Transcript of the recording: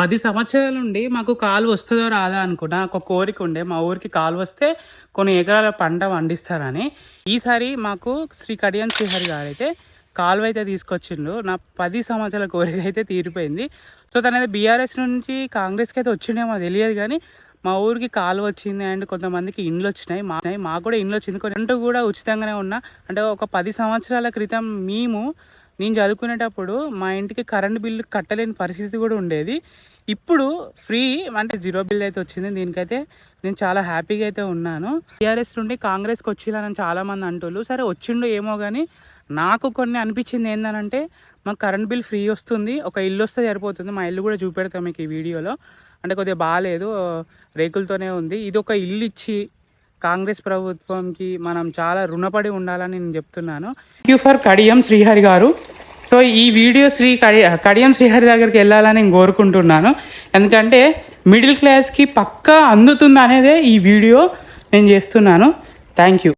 పది సంవత్సరాల నుండి మాకు కాలు వస్తుందో రాదా అనుకున్నా. ఒక కోరిక ఉండే. మా ఊరికి కాలు వస్తే కొన్ని ఎకరాల పంట పండిస్తారని. ఈసారి మాకు శ్రీ కడియం శ్రీహరి గారు అయితే కాలువ అయితే తీసుకొచ్చిండు. నా పది సంవత్సరాల కోరిక అయితే తీరిపోయింది. సో తనైతే బీఆర్ఎస్ నుంచి కాంగ్రెస్కి అయితే వచ్చిండేమో తెలియదు కానీ మా ఊరికి కాలు వచ్చింది అండ్ కొంతమందికి ఇండ్లు వచ్చినాయి. మా మాకు కూడా ఇండ్లు వచ్చింది. కొన్ని కూడా ఉచితంగానే ఉన్నా. అంటే ఒక పది సంవత్సరాల క్రితం మేము నేను చదువుకునేటప్పుడు మా ఇంటికి కరెంట్ బిల్లు కట్టలేని పరిస్థితి కూడా ఉండేది. ఇప్పుడు ఫ్రీ అంటే జీరో బిల్ అయితే వచ్చింది. దీనికైతే నేను చాలా హ్యాపీగా అయితే ఉన్నాను. టీఆర్ఎస్ నుండి కాంగ్రెస్కి వచ్చిందని చాలామంది అంటుళ్ళు అంటున్నారు సరే వచ్చిండు ఏమో కానీ నాకు కొన్ని అనిపించింది ఏంటంటే మాకు కరెంట్ బిల్ ఫ్రీ వస్తుంది. ఒక ఇల్లు వస్తే సరిపోతుంది. మా ఇల్లు కూడా చూపెడతాం మీకు ఈ వీడియోలో. అంటే కొద్దిగా బాగాలేదు. రేకులతోనే ఉంది. ఇది ఒక ఇల్లు ఇచ్చి కాంగ్రెస్ ప్రభుత్వంకి మనం చాలా రుణపడి ఉండాలని నేను చెప్తున్నాను. Thank you for Kadiyam Srihari garu. So ఈ వీడియో శ్రీ కడి కడియం శ్రీహరి దగ్గరికి వెళ్ళాలని నేను కోరుకుంటున్నాను. ఎందుకంటే మిడిల్ క్లాస్కి పక్కా అందుతుంది అనేదే ఈ వీడియో నేను చేస్తున్నాను. Thank you